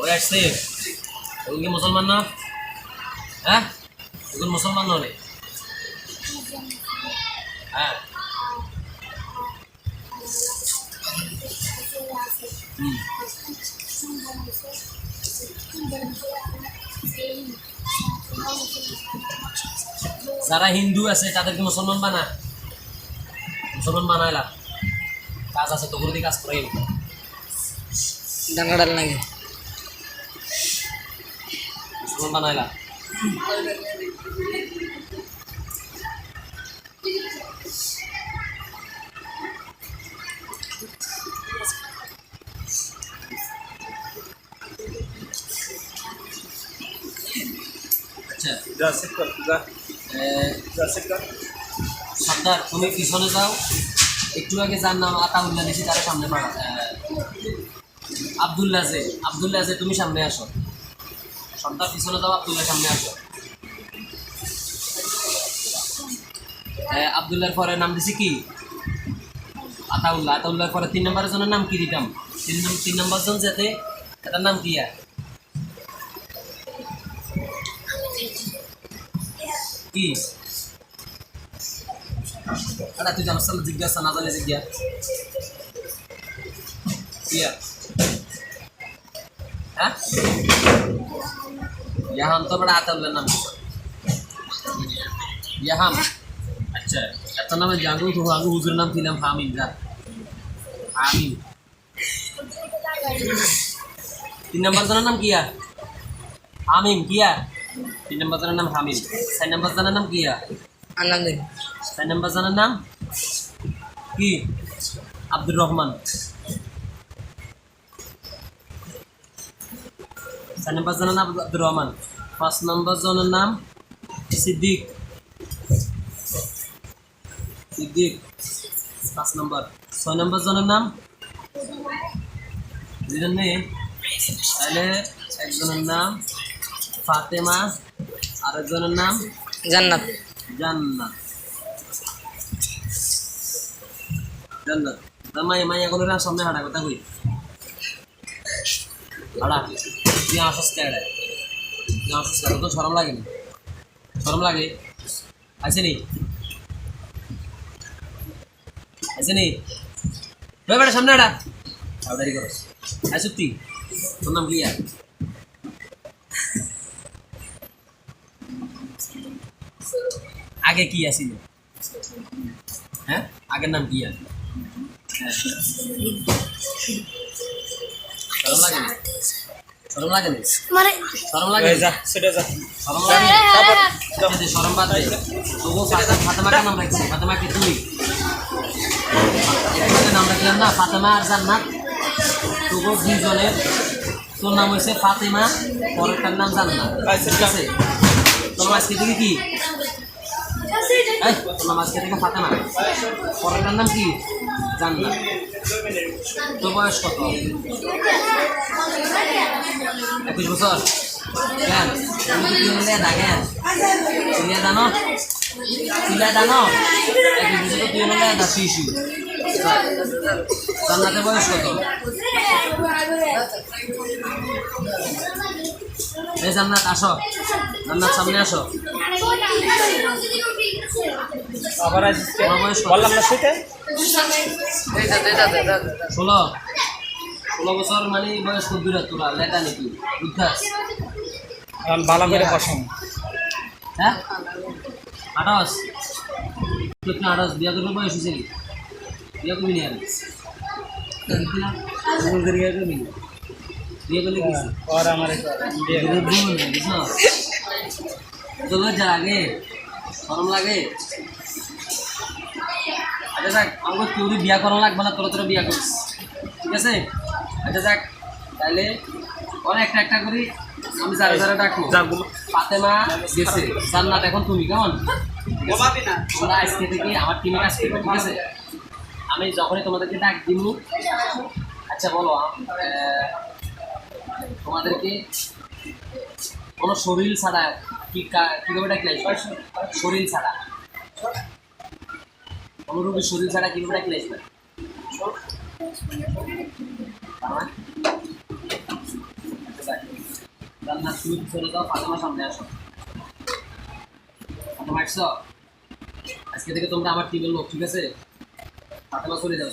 সবাই আসছে ওগুলো কি মুসলমান না? হ্যাঁ? ওগুলো মুসলমান নয় হ্যাঁ। যারা হিন্দু আছে তাদেরকে মুসলমান বানা? মুসলমান বানাইলা কাজ আছে, তো কাজ করে ডাঙ্গাডাল লাগে মুসলমান আচ্ছা সর্দার, তুমি পিছনে যাও। একটু আগে যার নাম আতাউল্লাহ দিছি তার সামনে আবদুল্লাহ যে আবদুল্লাহ যে, তুমি সামনে আসো। সর্দার পিছনে যাও আবদুল্লাহ সামনে আসো আবদুল্লাহর পরে নাম দিছি কি? আতাউল্লাহ। আতাউল্লাহর পরে তিন নম্বরের জনের নাম কি দিতাম? তিন তিন নম্বর জন যাতে এটার নাম কি কি? আরে, তুই জানাস না জিজ্ঞাসা না জানে জিজ্ঞাসা। হ্যাঁ? ইয়াহাম তো বড় আতাউল্লাহ নাম ইয়াহাম আচ্ছা এত নামে জানু তো আগে হুজুর নাম দিলাম হামিম যা হামিম তিন নম্বর জনের নাম কিয়া হামিম কিয়া তিন নম্বর জনের নাম হামিম চার নম্বর জনের নাম কিয়া আনন্দিন চার নম্বর জনের নাম কি আব্দুর রহমান চার নম্বর জনের নাম আব্দুর রহমান পাঁচ নম্বর জনের নাম সিদ্দিক। সিদ্দিক পাঁচ নম্বর ছয় নম্বর জনের নাম দুজন নেই তাহলে একজনের নাম ফাতেমা আরেকজনের নাম জান্নাত। জান্নাত। জান্নাত। মাই মাই এখন সামনে হাঁটা কথা কই হাঁটা আসস তো সরম লাগে না। সরম লাগে। আছে নি? আছে নি? সামনে সত্যি। তোর নাম কি আর? আগে কি আছিল? হ্যাঁ? আগের নাম কি আর? লাগে শরম লাগে না মানে শরম লাগে যা সেটা যা। শরম লাগে না? আচ্ছা, যে শরম বাদ দে তবুও ফাতেমা ফাতেমাকে নাম রাখছি। ফাতেমাকে তুই এখানে নাম রাখলাম না ফাতেমা আর জান্নাত। তবুও দুইজনের। তোর নাম হয়েছে ফাতেমা পরেরটার নাম জান্নাত। ঠিক আছে? তোর নাম আজকে থেকে কি? তোর নাম আজকে থেকে ফাতেমা। পরেরটার নাম কি? জান্নাত। তোর বয়স কত? একুশ বছর। কেন তুমি না কেন তুলে জানো তুলে জানো একুশ বছর তুই হলে না শিশু। জান্নাতের বয়স কত? এই জান্নাত আসো। জান্নাত সামনে আসো। আবার? বললাম না সেটা ষোলো। ষোলো বছর মানে বয়স দূরে তোরা লেটা নাকি? এখন ভালো করে বসাম হ্যাঁ? আঠাশ। আঠাশ বিয়া করবে বয়স হয়েছে বিয়া করবি নি আর? বিয়া করবি না বিয়ে করলে কি? আর আমার একটা বিয়ে করে। তো গরম লাগে আচ্ছা যাক আমাকে কেউ বিয়া করা লাগবে না তোরা তোরা বিয়া করিস। ঠিক আছে? আচ্ছা যাক তাহলে অনেক একটা একটা করি আমি যারা যারা ডাকবো। ফাতেমা গেছে। জান্নাত এখন তুমি কেমন? তোমরা আজকে থেকে আমার টিমে কাজ করবে ঠিক আছে? আমি যখনই তোমাদেরকে ডাক দিব আচ্ছা বলো তোমাদেরকে কোনো শরীর ছাড়া কি কা- কীভাবে ডাকলে শরীর ছাড়া। রোগীর শরীর ছাড়া সামনে আসো। আজকে থেকে তোমরা আমার টিমের লোক ঠিক আছে? চলে যাও